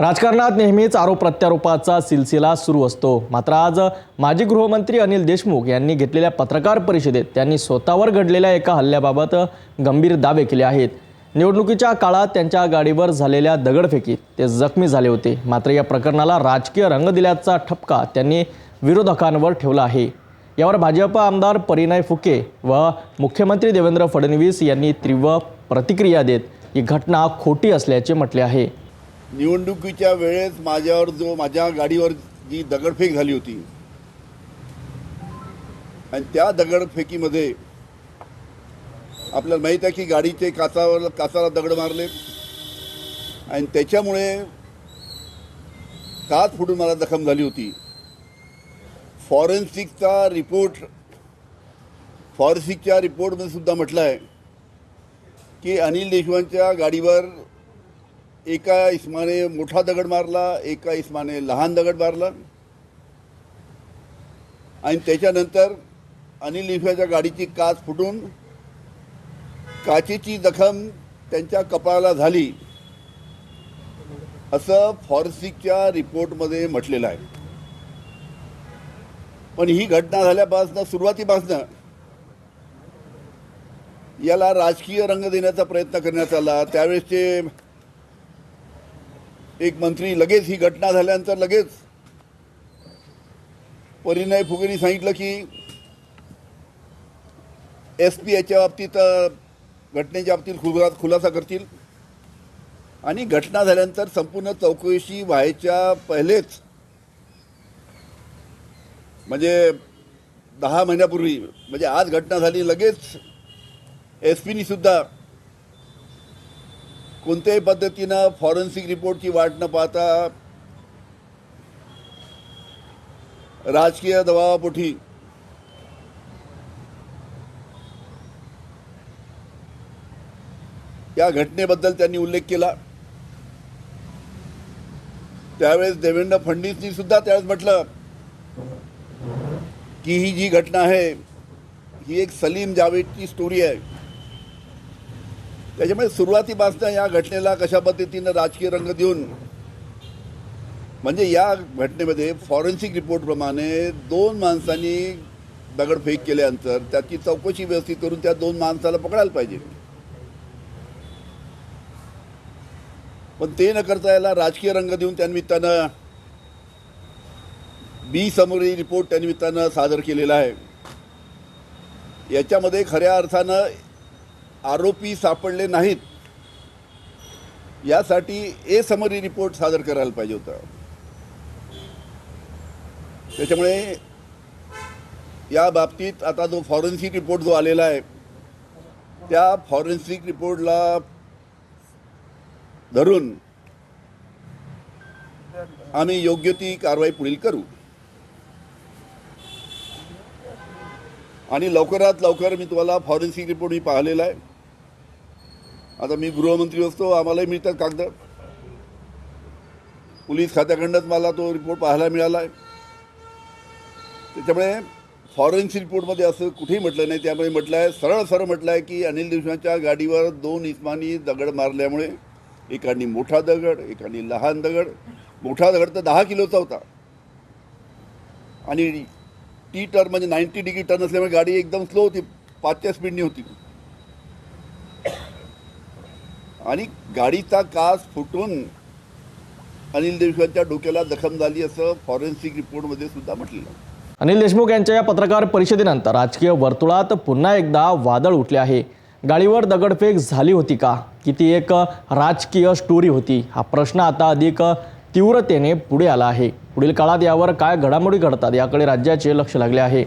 राजकारणात नेहमीच आरोप प्रत्यारोपाचा सिलसिला सुरू असतो. मात्र आज माजी गृहमंत्री अनिल देशमुख यांनी घेतलेल्या पत्रकार परिषदेत त्यांनी स्वतःवर घडलेल्या एका हल्ल्याबाबत गंभीर दावे केले आहेत. निवडणुकीच्या काळात त्यांच्या गाडीवर झालेल्या दगडफेकीत ते जखमी झाले होते. मात्र या प्रकरणाला राजकीय रंग दिल्याचा ठपका त्यांनी विरोधकांवर ठेवला आहे. यावर भाजप आमदार परिणय फुके व मुख्यमंत्री देवेंद्र फडणवीस यांनी तीव्र प्रतिक्रिया देत ही घटना खोटी असल्याचे म्हटले आहे. निवडणुकीच्या वेळेस माझ्यावर जो माझ्या गाडीवर जी दगडफेक झाली होती आणि त्या दगडफेकीमध्ये आपल्याला माहीत आहे की गाडीचे काचावर काचाला दगड मारले. आणि त्याच्यामुळे काच फुटून मला जखम झाली होती. फॉरेन्सिकचा रिपोर्ट फॉरेन्सिकच्या रिपोर्टमध्ये सुद्धा म्हटलं आहे की अनिल देशमुखांच्या गाडीवर एका इस्माने मोठा दगड मारला एका इस्माने लहान दगड मारला. आणि त्याच्यानंतर अनिल इफ्याच्या गाडीची काच फुटून काचेची जखम त्यांच्या कपाळाला झाली. असं फॉरेन्सिकच्या रिपोर्टमध्ये म्हटलेलं आहे. पण ही घटना झाल्यापासनं सुरुवातीपासनं याला राजकीय रंग देण्याचा प्रयत्न करण्यात आला. त्यावेळेसचे एक मंत्री लगेच ही घटना झाल्यानंतर लगेच परिणय फुगेनी सांगितलं की एस पी याच्या बाबतीत घटनेच्या बाबतीत खुला खुलासा करतील. आणि घटना झाल्यानंतर संपूर्ण चौकशी व्हायच्या पहिलेच म्हणजे दहा महिन्यापूर्वी म्हणजे आज घटना झाली लगेच एस पीनी सुद्धा कोणत्याही पद्धतीनं फॉरेन्सिक रिपोर्टची वाट न पाहता राजकीय दबावापोटी या घटनेबद्दल त्यांनी उल्लेख केला. त्यावेळेस देवेंद्र फडणवीसनी सुद्धा त्यावेळेस म्हटलं की ही जी घटना आहे ही एक सलीम जावेदची स्टोरी आहे. त्याच्यामुळे सुरुवातीपासून या घटनेला कशा पद्धतीनं राजकीय रंग देऊन म्हणजे या घटनेमध्ये फॉरेन्सिक रिपोर्टप्रमाणे दोन माणसांनी दगडफेक केल्यानंतर त्याची चौकशी व्यवस्थित करून त्या दोन माणसाला पकडायला पाहिजे. पण ते न करता याला राजकीय रंग देऊन त्यानिमित्तानं बी समोरील रिपोर्ट त्यानिमित्तानं सादर केलेला आहे. याच्यामध्ये खऱ्या अर्थानं आरोपी सापडले नाहीत. यासाठी ए समरी रिपोर्ट सादर करायला पाहिजे होता. त्याच्यामुळे या बाबतीत आता जो फॉरेन्सिक रिपोर्ट जो आलेला आहे त्या फॉरेन्सिक रिपोर्टला धरून आम्ही योग्य ती कारवाई पुढील करू. आणि लवकरात लवकर मी तुम्हाला फॉरेन्सिक रिपोर्ट मी पाहिलेला आहे. आता मी गृहमंत्री असतो आम्हालाही मिळतात कागद. पोलीस खात्याकडनंच मला तो रिपोर्ट पाहायला मिळाला आहे त्याच्यामुळे फॉरेन्सिक रिपोर्टमध्ये असं कुठेही म्हटलं नाही. त्यामुळे म्हटलं आहे सरळ सरळ म्हटलं आहे की अनिल देशमुखांच्या गाडीवर दोन इस्मानी दगड मारल्यामुळे एकानी मोठा दगड एकानी लहान दगड. मोठा दगड तर दहा किलोचा होता. आणि टी टर्न म्हणजे नाईन्टी डिग्री टर्न असल्यामुळे गाडी एकदम स्लो होती पाचच्या स्पीडनी होती. आणि गाडीचा काच फुटून अनिल देशमुखांच्या डोक्याला जखम झाली असं फॉरेन्सिक रिपोर्टमध्ये सुद्धा म्हटलेलं अनिल देशमुख यांच्या या पत्रकार परिषदेनंतर राजकीय वर्तुळात पुन्हा एकदा वादळ उठले आहे. गाडीवर दगडफेक झाली होती का? की ती एक राजकीय स्टोरी होती? हा प्रश्न आता अधिक तीव्रतेने पुढे आला आहे. पुढील काळात यावर काय घडामोडी घडतात याकडे राज्याचे लक्ष लागले आहे.